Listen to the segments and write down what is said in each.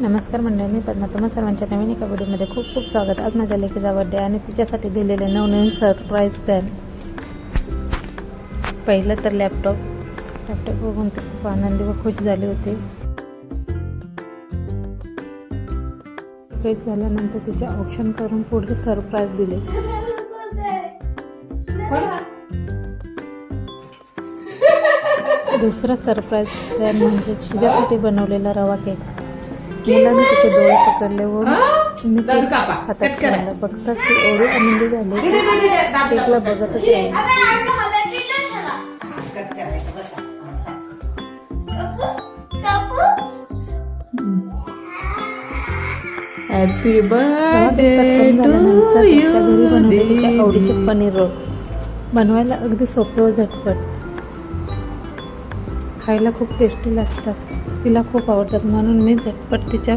नमस्कार मंडळी मी पद्मा तुम्हा सर्वांच्या नवीन एका व्हिडिओमध्ये खूप खूप स्वागत. आज माझ्या लेकीचा बर्थडे आणि तिच्यासाठी दिलेले नवनवीन सरप्राईज प्लॅन पहिलं तर लॅपटॉप लॅपटॉप बघून ती खूप आनंदी व खुश झाली होती. सरप्राईज झाल्यानंतर तिचे ऑप्शन करून पुढे सरप्राईज दिले. दुसरा सरप्राईज प्लॅन म्हणजे तिच्यासाठी बनवलेला रवा केक मुलाने तिचे डोळे पकडले व मी ते हातात बघतात ती एवढी आनंदी झाली की केकला बघतच हॅपी करून झाल्यानंतर तिच्या घरी बनवले तिच्या आवडीचे पनीर रोल. बनवायला अगदी सोपे व झटपट. खायला खूप टेस्टी लागतात. तिला खूप आवडतात. म्हणून मी झटपट तिच्या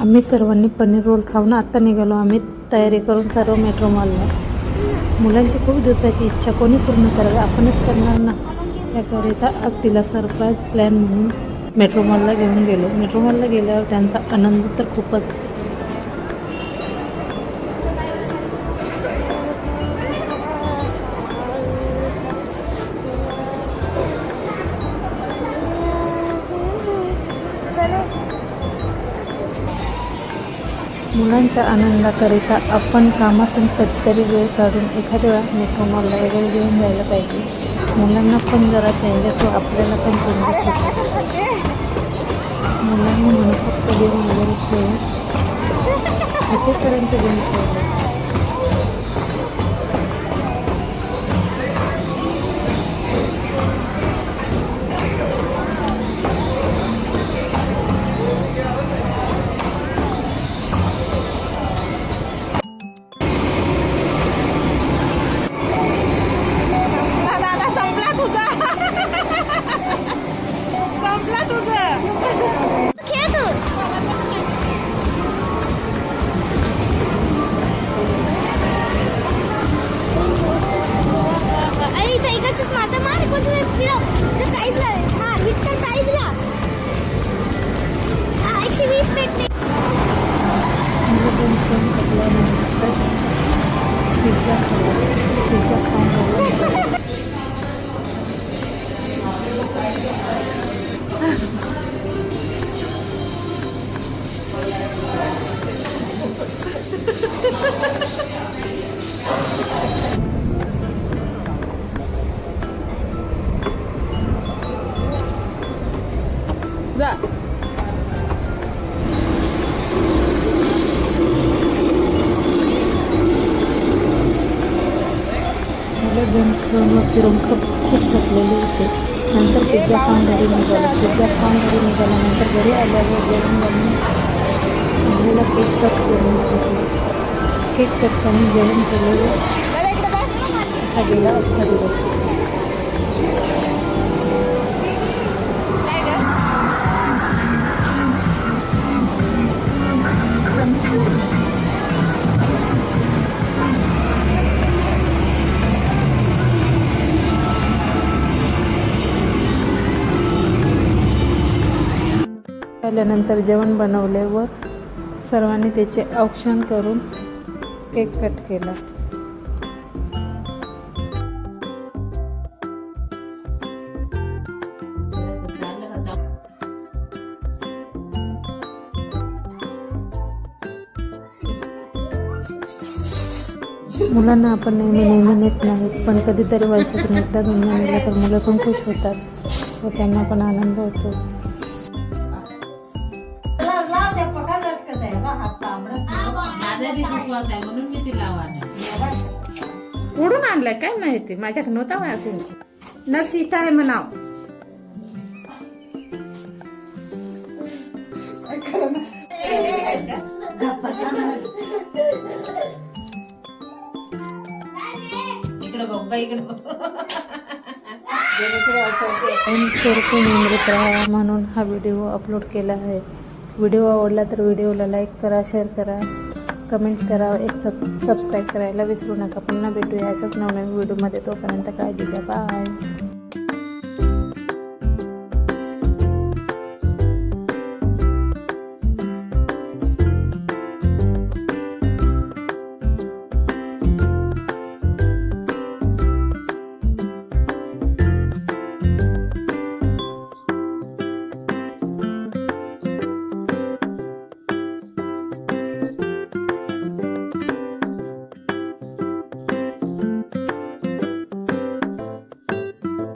आम्ही सर्वांनी पनीर रोल खाऊन आत्ता निघालो. आम्ही तयारी करून सर्व मेट्रो मॉलला मुलांची खूप दिवसाची इच्छा कोणी पूर्ण करावी आपणच करणार ना. त्याकरिता आज तिला सरप्राईज प्लॅन म्हणून मेट्रोमॉलला घेऊन गेलो. मेट्रोमॉलला गेल्यावर त्यांचा आनंद तर खूपच मुलांच्या आनंदाकरिता आपण कामातून कधीतरी वेळ काढून एखाद्या वेळा मेट्रोमॉलला वगैरे घेऊन जायला पाहिजे. मुलांना पण जरा चेंजेस व आपल्याला पण चेंजेस होतो मुलांनी मनसोक्त गेम वगैरे खेळून तिथेपर्यंत गेम खेळले. पिझ्झा खाल्ला पिझ्झा खाऊन झाल्यानंतर जा मुलं गेम खेळून खूप खूप थकलेले होते नंतर पिझ्झा खाऊन घरी निघालो पिझ्झा खाऊन घरी निघाल्यानंतर घरी आल्यावर जेवण बनवून मुलीला केक कट करण्यास घेतलं केक कट करून जेवण केले व असा गेला अख्खा दिवस. घेतल्यानंतर जेवण बनवले व सर्वांनी त्याचे औक्षण करून केक कट केला. मुलांना आपण नेहमी नेहमी नेत नाही पण कधीतरी वर्षातून एकदा दोनदा नेलं तर मुलं पण खुश होतात व त्यांना पण आनंद होतो. माझा बी उपवास आहे म्हणून मी तिला आवाज कुठून आणलाय काय माहिती? माझ्याकडे नव्हता माझ्या नक्स इथं आहे म्हणाव. इकडे बघ निमृत राहा म्हणून हा व्हिडिओ अपलोड केला आहे. व्हिडिओ आवडला तर व्हिडिओला लाईक करा शेअर करा. कमेंट्स करा एक सब सबस्क्राईब करायला विसरू नका. पुन्हा भेटूया अशाच नवनवीन व्हिडिओमध्ये तोपर्यंत काळजी घ्या. बाय